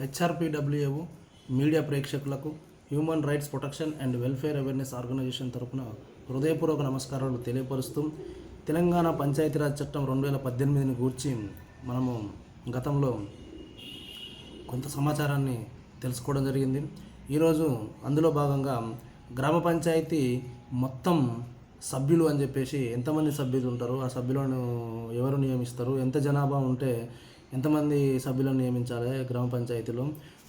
హెచ్ఆర్పిడబ్ల్యూఏఓ media ప్రేక్షకులకు human rights protection and welfare awareness organisation తరపున హృదయపూర్వక నమస్కారాలు తెలియపరుస్తూ తెలంగాణ పంచాయతీరాజ్ చట్టం రెండు వేల పద్దెనిమిదిని గూర్చి మనము గతంలో కొంత సమాచారాన్ని తెలుసుకోవడం జరిగింది. ఈరోజు అందులో భాగంగా గ్రామ పంచాయతీ మొత్తం సభ్యులు అని చెప్పేసి ఎంతమంది సభ్యులు ఉంటారు? ఆ సభ్యులను ఎవరు నియమిస్తారు? ఎంత జనాభా ఉంటే ఎంతమంది సభ్యులను నియమించాలి గ్రామ పంచాయతీలో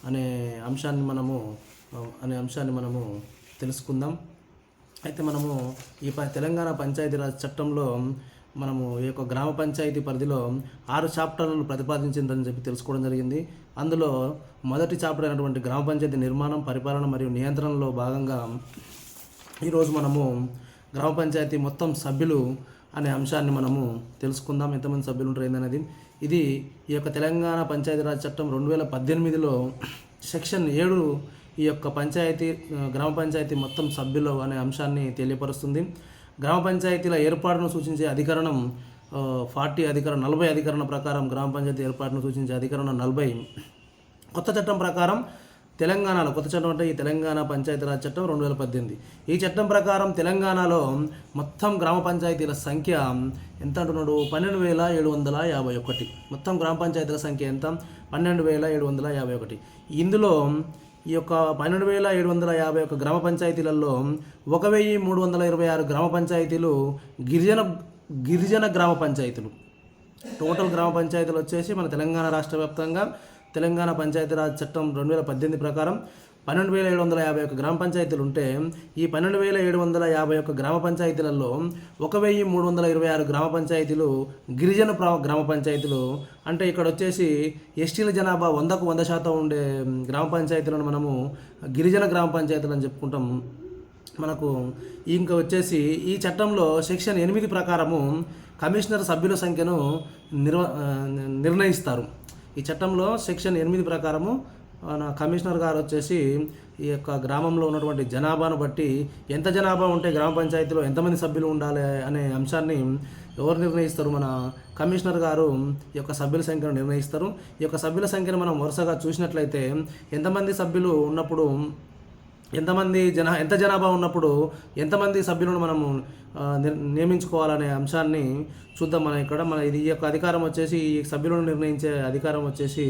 అనే అంశాన్ని మనము అనే అంశాన్ని మనము తెలుసుకుందాం. అయితే మనము ఈ ప తెలంగాణ పంచాయతీరాజ్ చట్టంలో మనము ఈ యొక్క గ్రామ పంచాయతీ పరిధిలో ఆరు చాప్టర్లను ప్రతిపాదించిందని చెప్పి తెలుసుకోవడం జరిగింది. అందులో మొదటి చాప్టర్ అయినటువంటి గ్రామ పంచాయతీ నిర్మాణం పరిపాలన మరియు నియంత్రణలో భాగంగా ఈరోజు మనము గ్రామ పంచాయతీ మొత్తం సభ్యులు అనే అంశాన్ని మనము తెలుసుకుందాం. ఎంతమంది సభ్యులు ఉంటారు ఏందనేది. ఇది ఈ యొక్క తెలంగాణ పంచాయతీరాజ్ చట్టం రెండు వేల పద్దెనిమిదిలో సెక్షన్ ఏడు ఈ యొక్క పంచాయతీ గ్రామ పంచాయతీ మొత్తం సభ్యులు అనే అంశాన్ని తెలియపరుస్తుంది. గ్రామ పంచాయతీల ఏర్పాటును సూచించే అధికరణం ఫార్టీ అధికరణం నలభై అధికరణ ప్రకారం గ్రామ పంచాయతీ ఏర్పాటును సూచించే అధికరణం నలభై. కొత్త చట్టం ప్రకారం తెలంగాణలో కొత్త చట్టం అంటే ఈ తెలంగాణ పంచాయతీరాజ్ చట్టం రెండు వేల పద్దెనిమిది. ఈ చట్టం ప్రకారం తెలంగాణలో మొత్తం గ్రామ పంచాయతీల సంఖ్య ఎంత అంటున్నాడు? పన్నెండు వేల ఏడు వందల యాభై ఒకటి. మొత్తం గ్రామ పంచాయతీల సంఖ్య ఎంత? పన్నెండు వేల ఏడు వందల యాభై ఒకటి. ఇందులో ఈ యొక్క పన్నెండు వేల ఏడు వందల యాభై ఒక గ్రామ పంచాయతీలలో ఒక వెయ్యి మూడు వందల ఇరవై ఆరు గ్రామ పంచాయతీలు గిరిజన గిరిజన గ్రామ పంచాయతీలు. టోటల్ గ్రామ పంచాయతీలు వచ్చేసి మన తెలంగాణ రాష్ట్ర వ్యాప్తంగా తెలంగాణ పంచాయతీరాజ్ చట్టం రెండు వేల పద్దెనిమిది ప్రకారం పన్నెండు వేల ఏడు వందల యాభై ఒక్క గ్రామ పంచాయతీలు ఉంటే ఈ పన్నెండు వేల ఏడు వందల యాభై ఒక్క గ్రామ పంచాయతీలలో ఒక వెయ్యి మూడు వందల ఇరవై ఆరు గ్రామ పంచాయతీలు గిరిజన ప్రా గ్రామ పంచాయతీలు. అంటే ఇక్కడ వచ్చేసి ఎస్టీల జనాభా వందకు వంద శాతం ఉండే గ్రామ పంచాయతీలను మనము గిరిజన గ్రామ పంచాయతీలు అని చెప్పుకుంటాం. మనకు ఇంకా వచ్చేసి ఈ చట్టంలో సెక్షన్ ఎనిమిది ప్రకారము కమిషనర్ సభ్యుల సంఖ్యను నిర్వ నిర్ణయిస్తారు. ఈ చట్టంలో సెక్షన్ ఎనిమిది ప్రకారము మన కమిషనర్ గారు వచ్చేసి ఈ యొక్క గ్రామంలో ఉన్నటువంటి జనాభాను బట్టి ఎంత జనాభా ఉంటే గ్రామ పంచాయతీలో ఎంతమంది సభ్యులు ఉండాలి అనే అంశాన్ని ఎవరు నిర్ణయిస్తారు? మన కమిషనర్ గారు ఈ యొక్క సభ్యుల సంఖ్యను నిర్ణయిస్తారు. ఈ యొక్క సభ్యుల సంఖ్యను మనం వరుసగా చూసినట్లయితే ఎంతమంది సభ్యులు ఉన్నప్పుడు ఎంతమంది జనా ఎంత జనాభా ఉన్నప్పుడు ఎంతమంది సభ్యులను మనము నియమించుకోవాలనే అంశాన్ని చూద్దాం మనం ఇక్కడ. మన ఇది ఈ యొక్క అధికారం వచ్చేసి ఈ సభ్యులను నిర్ణయించే అధికారం వచ్చేసి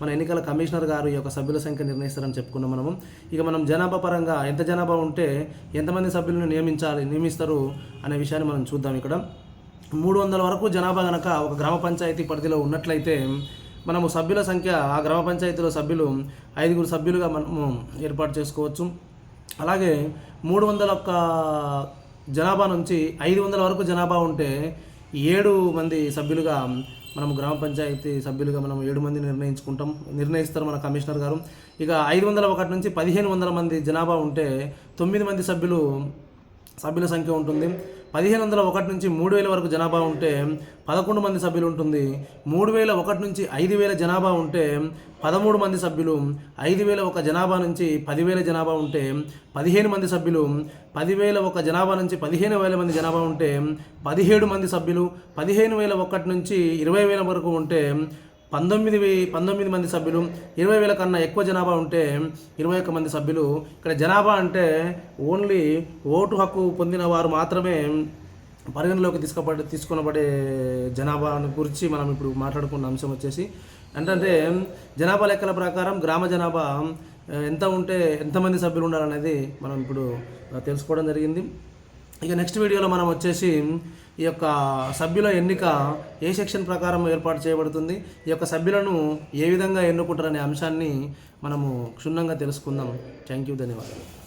మన ఎన్నికల కమిషనర్ గారు ఈ యొక్క సభ్యుల సంఖ్య నిర్ణయిస్తారని చెప్పుకున్నాం మనము. ఇక మనం జనాభా పరంగా ఎంత జనాభా ఉంటే ఎంతమంది సభ్యులను నియమించాలి నియమిస్తారు అనే విషయాన్ని మనం చూద్దాం ఇక్కడ. మూడు వందల వరకు జనాభా గనక ఒక గ్రామ పంచాయతీ పరిధిలో ఉన్నట్లయితే మనము సభ్యుల సంఖ్య ఆ గ్రామ పంచాయతీలో సభ్యులు ఐదుగురు సభ్యులుగా మనము ఏర్పాటు చేసుకోవచ్చు. అలాగే మూడు వందల ఒక్క జనాభా నుంచి ఐదు వందల వరకు జనాభా ఉంటే ఏడు మంది సభ్యులుగా మనం గ్రామ పంచాయతీ సభ్యులుగా మనం ఏడు మంది నిర్ణయించుకుంటాం. నిర్ణయిస్తారు మన కమిషనర్ గారు. ఇక ఐదు వందల ఒకటి నుంచి పదిహేను వందల మంది జనాభా ఉంటే తొమ్మిది మంది సభ్యులు సభ్యుల సంఖ్య ఉంటుంది. పదిహేను వందల ఒకటి నుంచి మూడు వేల వరకు జనాభా ఉంటే పదకొండు మంది సభ్యులు ఉంటుంది. మూడు వేల ఒకటి నుంచి ఐదు వేల జనాభా ఉంటే పదమూడు మంది సభ్యులు ఐదు వేల ఒక జనాభా నుంచి పదివేల జనాభా ఉంటే పదిహేను మంది సభ్యులు పదివేల ఒక జనాభా నుంచి పదిహేను వేల మంది జనాభా ఉంటే పదిహేడు మంది సభ్యులు పదిహేను వేల ఒకటి నుంచి ఇరవై వేల వరకు ఉంటే పంతొమ్మిది పంతొమ్మిది మంది సభ్యులు ఇరవై వేల కన్నా ఎక్కువ జనాభా ఉంటే ఇరవై ఒక్క మంది సభ్యులు. ఇక్కడ జనాభా అంటే ఓన్లీ ఓటు హక్కు పొందిన వారు మాత్రమే పరిగణలోకి తీసుకోబడే తీసుకునబడే జనాభా గురించి మనం ఇప్పుడు మాట్లాడుకున్న అంశం వచ్చేసి ఏంటంటే జనాభా లెక్కల ప్రకారం గ్రామ జనాభా ఎంత ఉంటే ఎంతమంది సభ్యులు ఉండాలనేది మనం ఇప్పుడు తెలుసుకోవడం జరిగింది. ఇక నెక్స్ట్ వీడియోలో మనం వచ్చేసి ఈ యొక్క సభ్యుల ఎన్నిక ఏ సెక్షన్ ప్రకారం ఏర్పాటు చేయబడుతుంది? ఈ యొక్క సభ్యులను ఏ విధంగా ఎన్నుకుంటారనే అంశాన్ని మనము క్షుణ్ణంగా తెలుసుకుందాం. థ్యాంక్ యూ ధన్యవాదాలు.